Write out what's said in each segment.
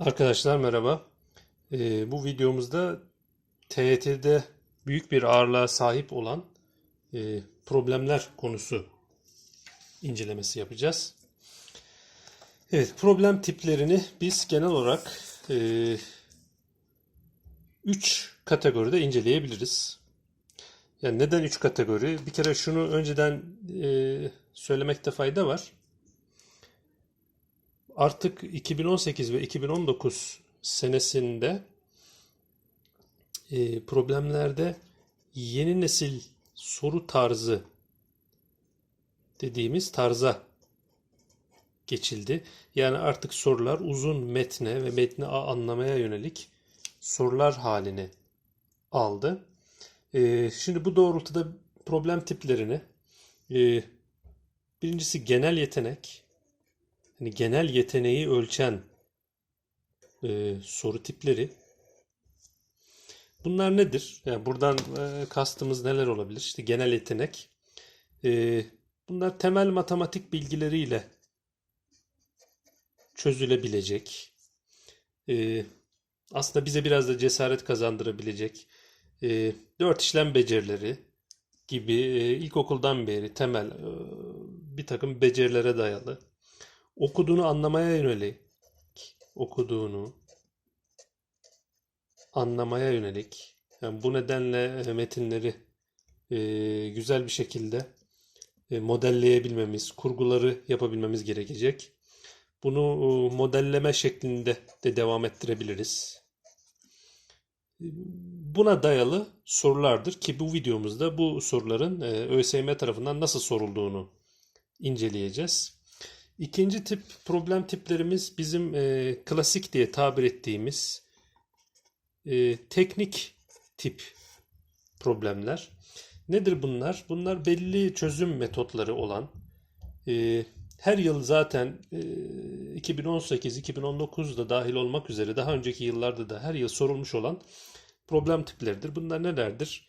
Arkadaşlar merhaba. Ee, bu videomuzda TYT'de büyük bir ağırlığa sahip olan e, problemler konusu incelemesi yapacağız. Evet, problem tiplerini biz genel olarak 3 kategoride inceleyebiliriz. Yani neden 3 kategori? Bir kere şunu önceden e, söylemekte fayda var. Artık 2018 ve 2019 senesinde e, problemlerde yeni nesil soru tarzı dediğimiz tarza geçildi. Yani artık sorular uzun metne ve metni anlamaya yönelik sorular halini aldı. E, şimdi bu doğrultuda problem tiplerini e, birincisi genel yetenek, hani genel yeteneği ölçen e, soru tipleri. Bunlar nedir? Yani buradan e, kastımız neler olabilir? İşte genel yetenek. E, bunlar temel matematik bilgileriyle çözülebilecek. E, aslında bize biraz da cesaret kazandırabilecek e, dört işlem becerileri gibi e, ilkokuldan beri temel e, bir takım becerilere dayalı okuduğunu anlamaya yönelik okuduğunu anlamaya yönelik yani bu nedenle e, metinleri e, güzel bir şekilde e, modelleyebilmemiz, kurguları yapabilmemiz gerekecek. Bunu e, modelleme şeklinde de devam ettirebiliriz. Buna dayalı sorulardır ki bu videomuzda bu soruların e, ÖSYM tarafından nasıl sorulduğunu inceleyeceğiz. İkinci tip problem tiplerimiz bizim e, klasik diye tabir ettiğimiz e, teknik tip problemler. Nedir bunlar? Bunlar belli çözüm metotları olan e, her yıl zaten e, 2018-2019'da dahil olmak üzere daha önceki yıllarda da her yıl sorulmuş olan problem tipleridir. Bunlar nelerdir?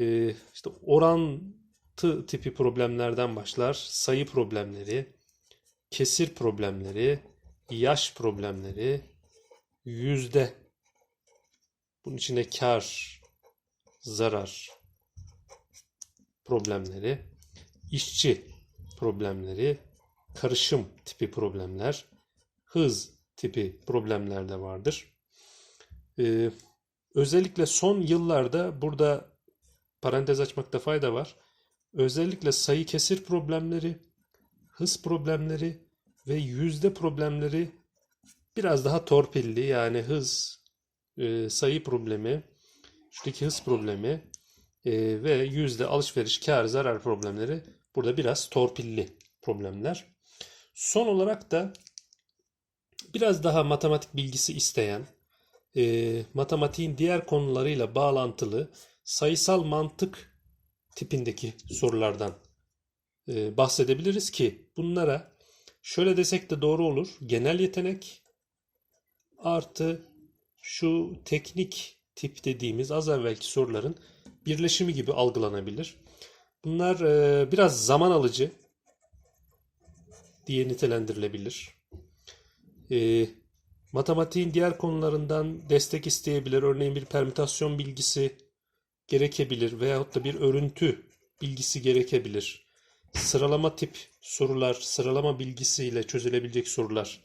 E, işte orantı tipi problemlerden başlar, sayı problemleri, kesir problemleri, yaş problemleri, yüzde, bunun içinde kar, zarar problemleri, işçi problemleri, karışım tipi problemler, hız tipi problemler de vardır. Ee, özellikle son yıllarda burada parantez açmakta fayda var. Özellikle sayı kesir problemleri, hız problemleri ve yüzde problemleri biraz daha torpilli yani hız, e, sayı problemi, şuradaki hız problemi e, ve yüzde alışveriş, kar, zarar problemleri burada biraz torpilli problemler. Son olarak da biraz daha matematik bilgisi isteyen, e, matematiğin diğer konularıyla bağlantılı sayısal mantık tipindeki sorulardan e, bahsedebiliriz ki bunlara şöyle desek de doğru olur. Genel yetenek artı şu teknik tip dediğimiz az evvelki soruların birleşimi gibi algılanabilir. Bunlar e, biraz zaman alıcı diye nitelendirilebilir. E, matematiğin diğer konularından destek isteyebilir. Örneğin bir permütasyon bilgisi gerekebilir veyahut da bir örüntü bilgisi gerekebilir. Sıralama tip sorular, sıralama bilgisiyle çözülebilecek sorular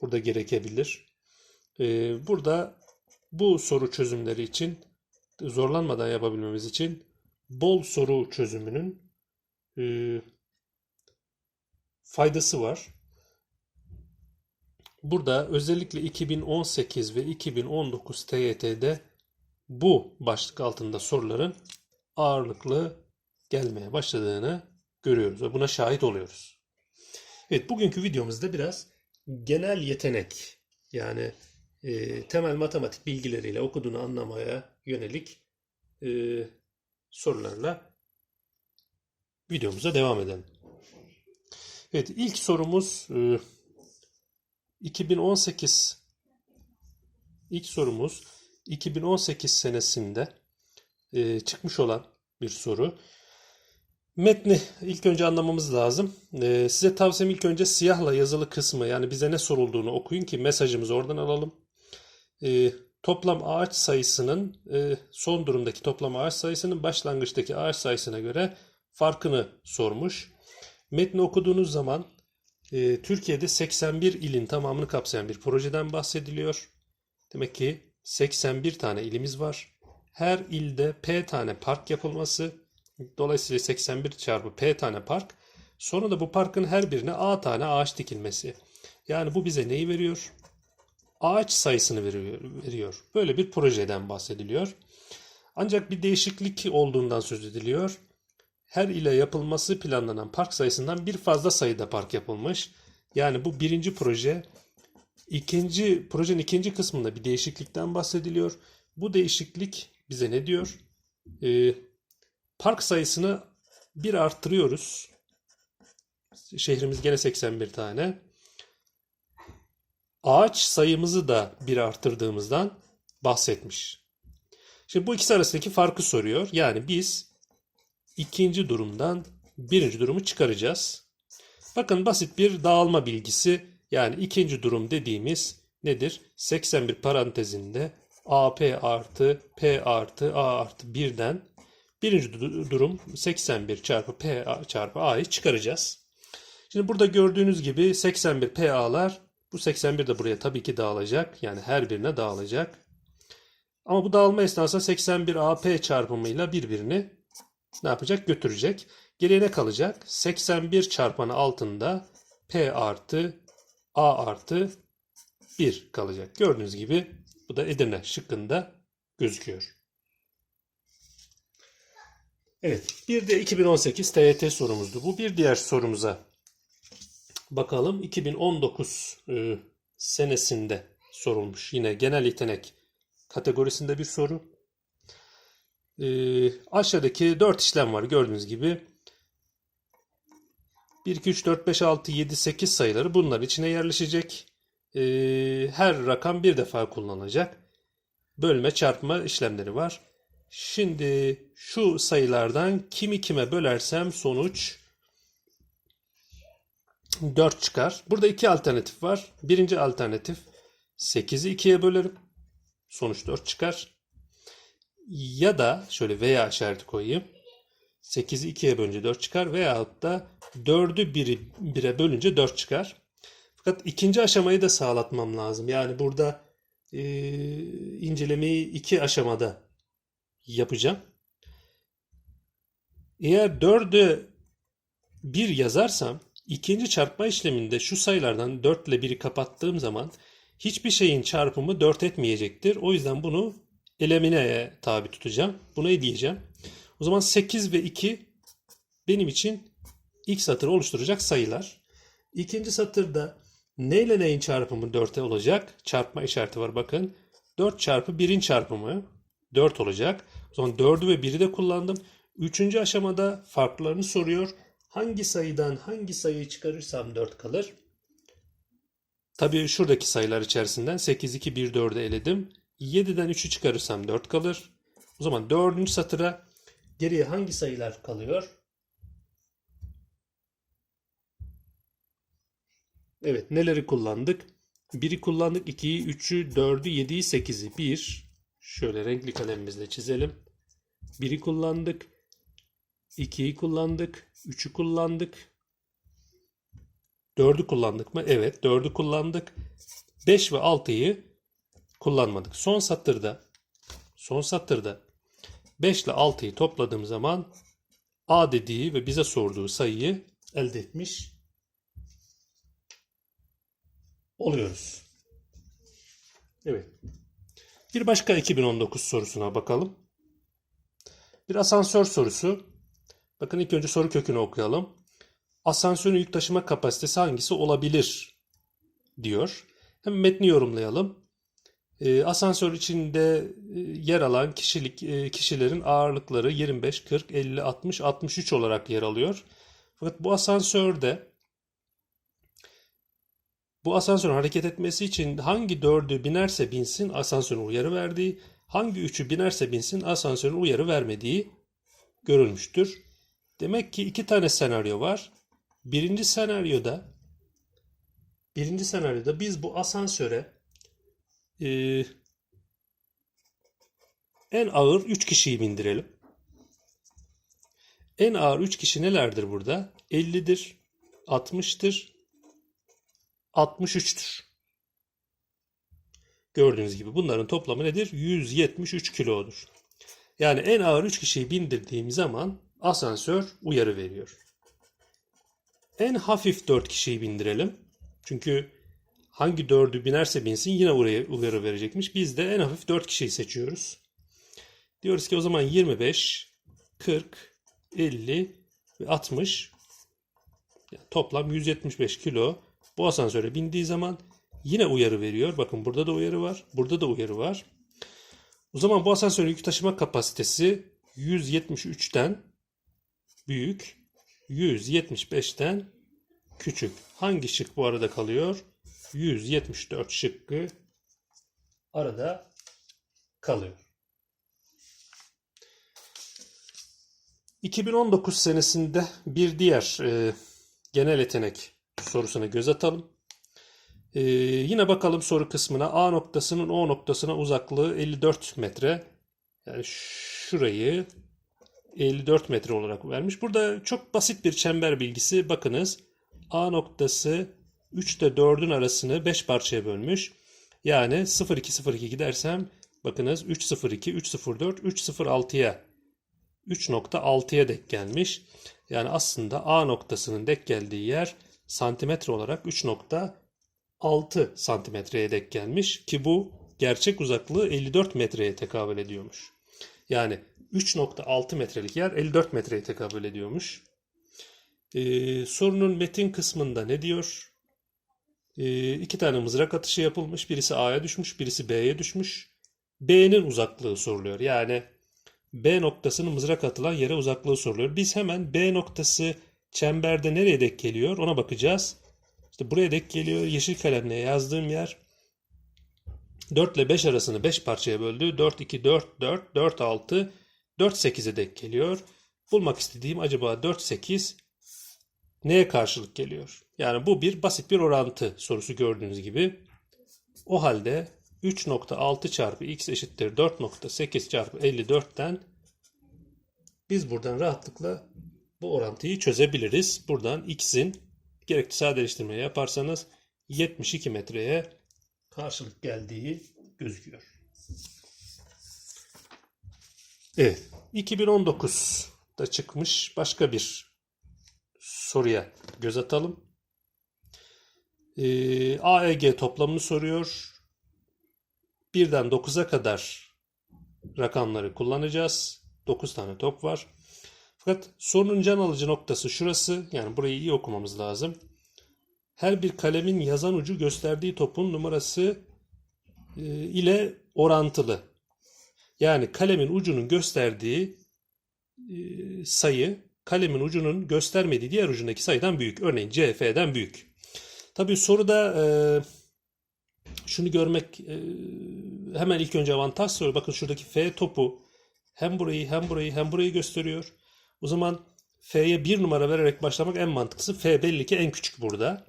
burada gerekebilir. Ee, burada bu soru çözümleri için zorlanmadan yapabilmemiz için bol soru çözümünün e, faydası var. Burada özellikle 2018 ve 2019 TYT'de bu başlık altında soruların ağırlıklı gelmeye başladığını görüyoruz ve buna şahit oluyoruz. Evet bugünkü videomuzda biraz genel yetenek yani e, temel matematik bilgileriyle okuduğunu anlamaya yönelik e, sorularla videomuza devam edelim. Evet ilk sorumuz e, 2018 ilk sorumuz 2018 senesinde e, çıkmış olan bir soru. Metni ilk önce anlamamız lazım. E, size tavsiyem ilk önce siyahla yazılı kısmı yani bize ne sorulduğunu okuyun ki mesajımızı oradan alalım. e, toplam ağaç sayısının e, son durumdaki toplam ağaç sayısının başlangıçtaki ağaç sayısına göre farkını sormuş. Metni okuduğunuz zaman e, Türkiye'de 81 ilin tamamını kapsayan bir projeden bahsediliyor. Demek ki 81 tane ilimiz var. Her ilde P tane park yapılması. Dolayısıyla 81 çarpı P tane park. Sonra da bu parkın her birine A tane ağaç dikilmesi. Yani bu bize neyi veriyor? Ağaç sayısını veriyor. Böyle bir projeden bahsediliyor. Ancak bir değişiklik olduğundan söz ediliyor. Her ile yapılması planlanan park sayısından bir fazla sayıda park yapılmış. Yani bu birinci proje İkinci projenin ikinci kısmında bir değişiklikten bahsediliyor. Bu değişiklik bize ne diyor? Ee, park sayısını bir arttırıyoruz. Şehrimiz gene 81 tane. Ağaç sayımızı da bir arttırdığımızdan bahsetmiş. Şimdi bu ikisi arasındaki farkı soruyor. Yani biz ikinci durumdan birinci durumu çıkaracağız. Bakın basit bir dağılma bilgisi. Yani ikinci durum dediğimiz nedir? 81 parantezinde AP artı P artı A artı 1'den birinci du- durum 81 çarpı P çarpı A'yı çıkaracağız. Şimdi burada gördüğünüz gibi 81 PA'lar bu 81 de buraya tabii ki dağılacak. Yani her birine dağılacak. Ama bu dağılma esnasında 81 AP çarpımıyla birbirini ne yapacak? Götürecek. Geriye ne kalacak? 81 çarpanı altında P artı A artı 1 kalacak. Gördüğünüz gibi bu da Edirne şıkkında gözüküyor. Evet, bir de 2018 TYT sorumuzdu. Bu bir diğer sorumuza bakalım. 2019 e, senesinde sorulmuş. Yine genel yetenek kategorisinde bir soru. E, aşağıdaki 4 işlem var gördüğünüz gibi. 1, 2, 3, 4, 5, 6, 7, 8 sayıları bunlar içine yerleşecek. E, her rakam bir defa kullanılacak. Bölme çarpma işlemleri var. Şimdi şu sayılardan kimi kime bölersem sonuç 4 çıkar. Burada iki alternatif var. Birinci alternatif 8'i 2'ye bölerim. Sonuç 4 çıkar. Ya da şöyle veya işareti koyayım. 8'i 2'ye bölünce 4 çıkar. Veyahut da 4'ü 1'i 1'e bölünce 4 çıkar. Fakat ikinci aşamayı da sağlatmam lazım. Yani burada e, incelemeyi iki aşamada yapacağım. Eğer 4'ü 1 yazarsam ikinci çarpma işleminde şu sayılardan 4 ile 1'i kapattığım zaman hiçbir şeyin çarpımı 4 etmeyecektir. O yüzden bunu elemineye tabi tutacağım. Buna diyeceğim. O zaman 8 ve 2 benim için ilk satırı oluşturacak sayılar. İkinci satırda ne ile neyin çarpımı 4'e olacak? Çarpma işareti var bakın. 4 çarpı 1'in çarpımı 4 olacak. Zaman 4'ü ve 1'i de kullandım. Üçüncü aşamada farklarını soruyor. Hangi sayıdan hangi sayıyı çıkarırsam 4 kalır? Tabii şuradaki sayılar içerisinden 8, 2, 1, 4'ü eledim. 7'den 3'ü çıkarırsam 4 kalır. O zaman 4. satıra geriye hangi sayılar kalıyor? Evet neleri kullandık? 1'i kullandık, 2'yi, 3'ü, 4'ü, 7'yi, 8'i. 1. Şöyle renkli kalemimizle çizelim. 1'i kullandık. 2'yi kullandık. 3'ü kullandık. 4'ü kullandık mı? Evet 4'ü kullandık. 5 ve 6'yı kullanmadık. Son satırda son satırda 5 ile 6'yı topladığım zaman A dediği ve bize sorduğu sayıyı elde etmiş oluyoruz. Evet. Bir başka 2019 sorusuna bakalım. Bir asansör sorusu. Bakın ilk önce soru kökünü okuyalım. Asansörün yük taşıma kapasitesi hangisi olabilir diyor. Hem metni yorumlayalım. E, asansör içinde e, yer alan kişilik e, kişilerin ağırlıkları 25, 40, 50, 60, 63 olarak yer alıyor. Fakat bu asansörde bu asansörün hareket etmesi için hangi dördü binerse binsin asansörün uyarı verdiği, hangi üçü binerse binsin asansörün uyarı vermediği görülmüştür. Demek ki iki tane senaryo var. Birinci senaryoda birinci senaryoda biz bu asansöre e, En ağır 3 kişiyi bindirelim. En ağır 3 kişi nelerdir burada? 50'dir, 60'tır, 63'tür. Gördüğünüz gibi bunların toplamı nedir? 173 kilodur. Yani en ağır 3 kişiyi bindirdiğim zaman asansör uyarı veriyor. En hafif 4 kişiyi bindirelim. Çünkü hangi 4'ü binerse binsin yine oraya uyarı verecekmiş. Biz de en hafif 4 kişiyi seçiyoruz. Diyoruz ki o zaman 25, 40, 50 ve 60 yani toplam 175 kilo bu asansöre bindiği zaman yine uyarı veriyor. Bakın burada da uyarı var. Burada da uyarı var. O zaman bu asansörün yük taşıma kapasitesi 173'ten büyük, 175'ten küçük. Hangi şık bu arada kalıyor? 174 şıkkı arada kalıyor. 2019 senesinde bir diğer e, genel yetenek sorusuna göz atalım. E, yine bakalım soru kısmına. A noktasının O noktasına uzaklığı 54 metre. Yani şurayı 54 metre olarak vermiş. Burada çok basit bir çember bilgisi. Bakınız A noktası 3 ile 4'ün arasını 5 parçaya bölmüş. Yani 0,2,0,2 gidersem bakınız 3,02, 3,04, 3,06'ya 3.6'ya denk gelmiş. Yani aslında A noktasının denk geldiği yer santimetre olarak 3.6 santimetreye denk gelmiş ki bu gerçek uzaklığı 54 metreye tekabül ediyormuş. Yani 3.6 metrelik yer 54 metreye tekabül ediyormuş. Ee, sorunun metin kısmında ne diyor? Ee, iki tane mızrak atışı yapılmış. Birisi A'ya düşmüş, birisi B'ye düşmüş. B'nin uzaklığı soruluyor. Yani B noktasının mızrak atılan yere uzaklığı soruluyor. Biz hemen B noktası çemberde nereye denk geliyor ona bakacağız. İşte buraya denk geliyor. Yeşil kalemle yazdığım yer 4 ile 5 arasını 5 parçaya böldü. 4, 2, 4, 4, 4, 6, 4, 8'e denk geliyor. Bulmak istediğim acaba 4, 8 neye karşılık geliyor? Yani bu bir basit bir orantı sorusu gördüğünüz gibi. O halde 3.6 çarpı x eşittir 4.8 çarpı 54'ten biz buradan rahatlıkla bu orantıyı çözebiliriz. Buradan x'in gerekli sadeleştirmeyi yaparsanız 72 metreye karşılık geldiği gözüküyor. Evet. 2019'da çıkmış başka bir soruya göz atalım. Ee, AEG toplamını soruyor. 1'den 9'a kadar rakamları kullanacağız. 9 tane top var. Fakat sorunun can alıcı noktası şurası. Yani burayı iyi okumamız lazım. Her bir kalemin yazan ucu gösterdiği topun numarası e, ile orantılı. Yani kalemin ucunun gösterdiği e, sayı kalemin ucunun göstermediği diğer ucundaki sayıdan büyük. Örneğin CF'den büyük. Tabii soruda e, şunu görmek hemen ilk önce avantaj soru. Bakın şuradaki F topu hem burayı hem burayı hem burayı gösteriyor. O zaman F'ye bir numara vererek başlamak en mantıklısı. F belli ki en küçük burada.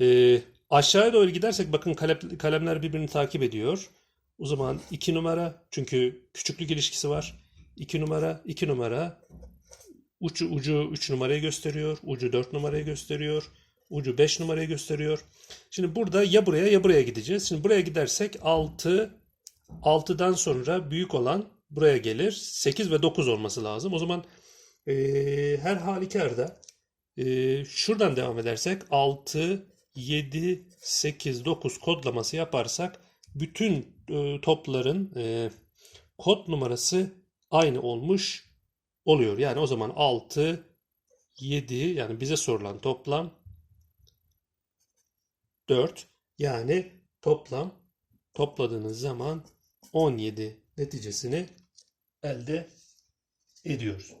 E, aşağıya doğru gidersek bakın kalem, kalemler birbirini takip ediyor. O zaman 2 numara çünkü küçüklük ilişkisi var. 2 numara, 2 numara. Ucu ucu 3 numarayı gösteriyor. Ucu 4 numarayı gösteriyor. Ucu 5 numarayı gösteriyor. Şimdi burada ya buraya ya buraya gideceğiz. Şimdi buraya gidersek 6 6'dan sonra büyük olan buraya gelir. 8 ve 9 olması lazım. O zaman e, her halükarda e, şuradan devam edersek 6, 7, 8, 9 kodlaması yaparsak bütün e, topların e, kod numarası aynı olmuş oluyor. Yani o zaman 6, 7 yani bize sorulan toplam 4 yani toplam topladığınız zaman 17 neticesini elde ediyorsunuz.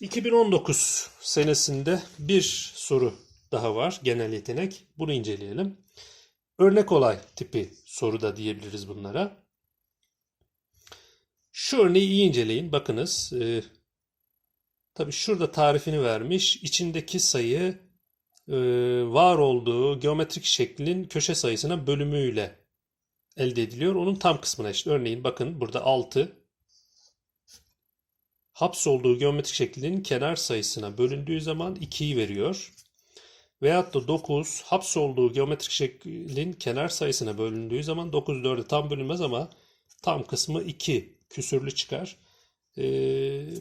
2019 senesinde bir soru daha var genel yetenek. Bunu inceleyelim. Örnek olay tipi soru da diyebiliriz bunlara. Şu örneği iyi inceleyin. Bakınız. E, tabii şurada tarifini vermiş. İçindeki sayı e, var olduğu geometrik şeklin köşe sayısına bölümüyle elde ediliyor. Onun tam kısmına işte örneğin bakın burada 6 hapsolduğu geometrik şeklin kenar sayısına bölündüğü zaman 2'yi veriyor. Veyahut da 9 hapsolduğu geometrik şeklin kenar sayısına bölündüğü zaman 9 4'e tam bölünmez ama tam kısmı 2 küsürlü çıkar.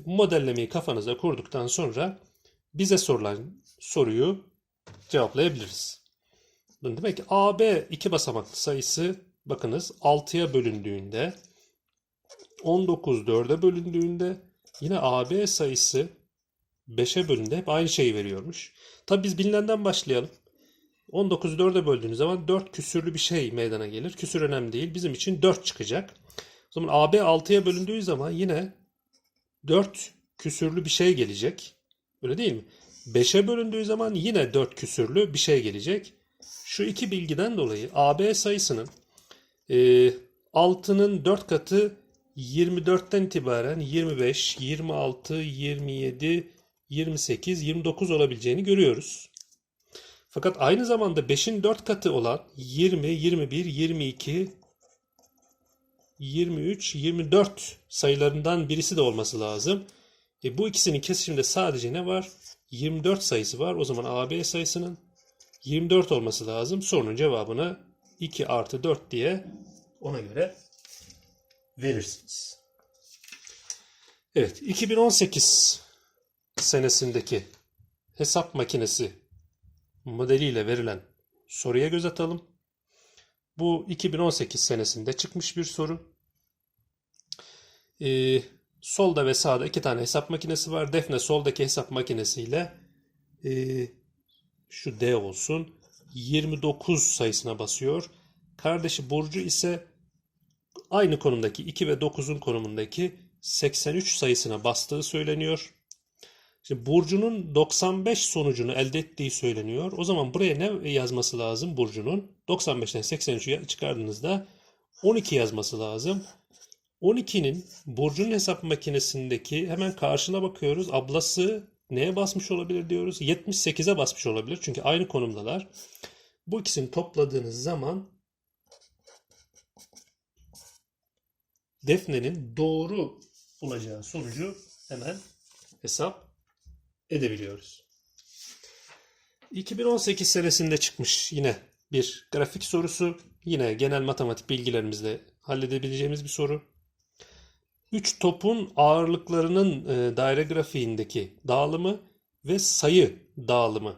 Bu modellemeyi kafanıza kurduktan sonra bize sorulan soruyu cevaplayabiliriz. Demek ki AB iki basamaklı sayısı bakınız 6'ya bölündüğünde 19 4'e bölündüğünde yine AB sayısı 5'e bölündüğünde hep aynı şeyi veriyormuş. Tabi biz bilinenden başlayalım. 19'u 4'e böldüğünüz zaman 4 küsürlü bir şey meydana gelir. Küsür önemli değil. Bizim için 4 çıkacak. O zaman AB 6'ya bölündüğü zaman yine 4 küsürlü bir şey gelecek. Öyle değil mi? 5'e bölündüğü zaman yine 4 küsürlü bir şey gelecek. Şu iki bilgiden dolayı AB sayısının e, 6'nın 4 katı 24'ten itibaren 25, 26, 27, 28, 29 olabileceğini görüyoruz. Fakat aynı zamanda 5'in 4 katı olan 20, 21, 22, 23, 24 sayılarından birisi de olması lazım. E bu ikisinin kesişiminde sadece ne var? 24 sayısı var. O zaman AB sayısının 24 olması lazım. Sorunun cevabını 2 artı 4 diye ona göre verirsiniz. Evet, 2018 senesindeki hesap makinesi modeliyle verilen soruya göz atalım. Bu 2018 senesinde çıkmış bir soru. Ee, solda ve sağda iki tane hesap makinesi var. Defne soldaki hesap makinesiyle e, şu D olsun 29 sayısına basıyor. Kardeşi Burcu ise aynı konumdaki 2 ve 9'un konumundaki 83 sayısına bastığı söyleniyor. Şimdi Burcu'nun 95 sonucunu elde ettiği söyleniyor. O zaman buraya ne yazması lazım Burcu'nun? 95'ten 83'ü çıkardığınızda 12 yazması lazım. 12'nin Burcu'nun hesap makinesindeki hemen karşına bakıyoruz. Ablası neye basmış olabilir diyoruz. 78'e basmış olabilir. Çünkü aynı konumdalar. Bu ikisini topladığınız zaman Defne'nin doğru bulacağı sonucu hemen hesap edebiliyoruz. 2018 senesinde çıkmış yine bir grafik sorusu. Yine genel matematik bilgilerimizle halledebileceğimiz bir soru. 3 topun ağırlıklarının e, daire grafiğindeki dağılımı ve sayı dağılımı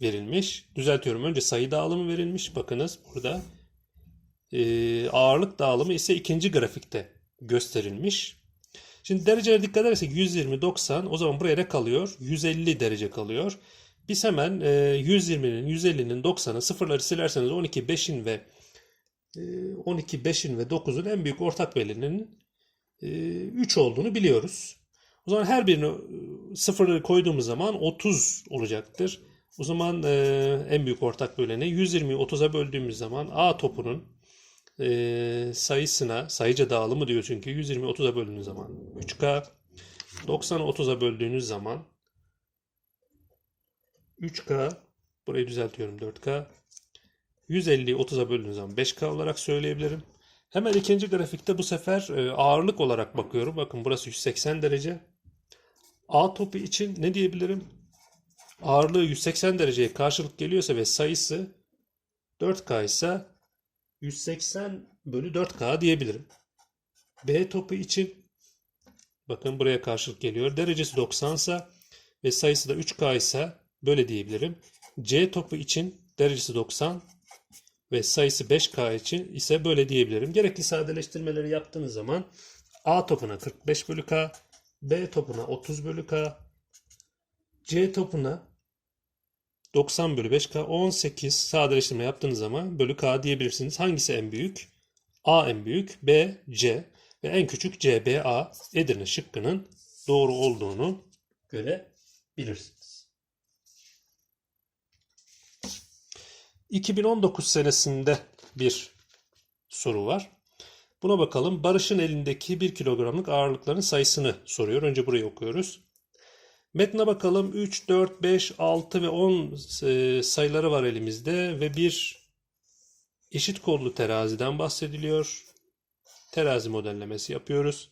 verilmiş. Düzeltiyorum. Önce sayı dağılımı verilmiş. Bakınız burada. E, ağırlık dağılımı ise ikinci grafikte gösterilmiş. Şimdi derecelere dikkat edersek 120, 90 o zaman buraya ne kalıyor? 150 derece kalıyor. Biz hemen e, 120'nin, 150'nin, 90'ın sıfırları silerseniz 12, 5'in ve e, 12, 5'in ve 9'un en büyük ortak bölünün 3 olduğunu biliyoruz. O zaman her birini e, sıfırı koyduğumuz zaman 30 olacaktır. O zaman e, en büyük ortak böleni 120'yi 30'a böldüğümüz zaman A topunun e, sayısına, sayıca dağılımı diyor çünkü 120'yi 30'a böldüğünüz zaman 3K, 90'ı 30'a böldüğünüz zaman 3K, burayı düzeltiyorum 4K, 150'yi 30'a böldüğünüz zaman 5K olarak söyleyebilirim. Hemen ikinci grafikte bu sefer e, ağırlık olarak bakıyorum. Bakın burası 180 derece. A topu için ne diyebilirim? Ağırlığı 180 dereceye karşılık geliyorsa ve sayısı 4K ise 180 bölü 4K diyebilirim. B topu için bakın buraya karşılık geliyor. Derecesi 90 ise ve sayısı da 3K ise böyle diyebilirim. C topu için derecesi 90 ve sayısı 5K için ise böyle diyebilirim. Gerekli sadeleştirmeleri yaptığınız zaman A topuna 45 bölü K, B topuna 30 bölü K, C topuna 90 bölü 5K, 18 sadeleştirme yaptığınız zaman bölü K diyebilirsiniz. Hangisi en büyük? A en büyük, B, C ve en küçük C, B, A Edirne şıkkının doğru olduğunu görebilirsiniz. 2019 senesinde bir soru var. Buna bakalım. Barış'ın elindeki 1 kilogramlık ağırlıkların sayısını soruyor. Önce burayı okuyoruz. Metne bakalım. 3, 4, 5, 6 ve 10 e, sayıları var elimizde ve bir eşit kollu teraziden bahsediliyor. Terazi modellemesi yapıyoruz.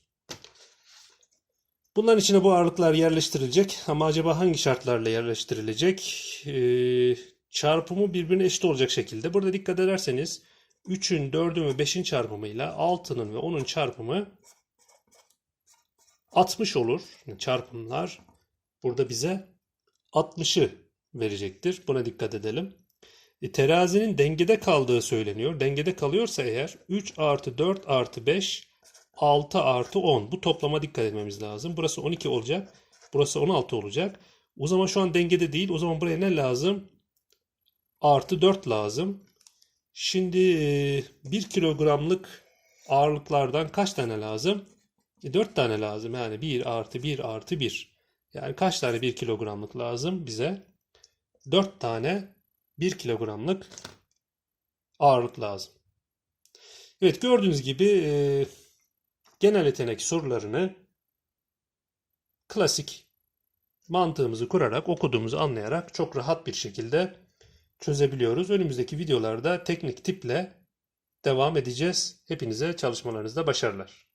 Bunların içine bu ağırlıklar yerleştirilecek ama acaba hangi şartlarla yerleştirilecek? Ee, çarpımı birbirine eşit olacak şekilde. Burada dikkat ederseniz 3'ün, 4'ün ve 5'in çarpımıyla 6'nın ve 10'un çarpımı 60 olur. Çarpımlar burada bize 60'ı verecektir. Buna dikkat edelim. E, terazinin dengede kaldığı söyleniyor. Dengede kalıyorsa eğer 3 artı 4 artı 5 6 artı 10. Bu toplama dikkat etmemiz lazım. Burası 12 olacak. Burası 16 olacak. O zaman şu an dengede değil. O zaman buraya ne lazım? Artı 4 lazım. Şimdi 1 kilogramlık ağırlıklardan kaç tane lazım? E, 4 tane lazım. Yani 1 artı 1 artı 1. Yani kaç tane 1 kilogramlık lazım bize? 4 tane 1 kilogramlık ağırlık lazım. Evet gördüğünüz gibi e, genel yetenek sorularını klasik mantığımızı kurarak okuduğumuzu anlayarak çok rahat bir şekilde çözebiliyoruz. Önümüzdeki videolarda teknik tiple devam edeceğiz. Hepinize çalışmalarınızda başarılar.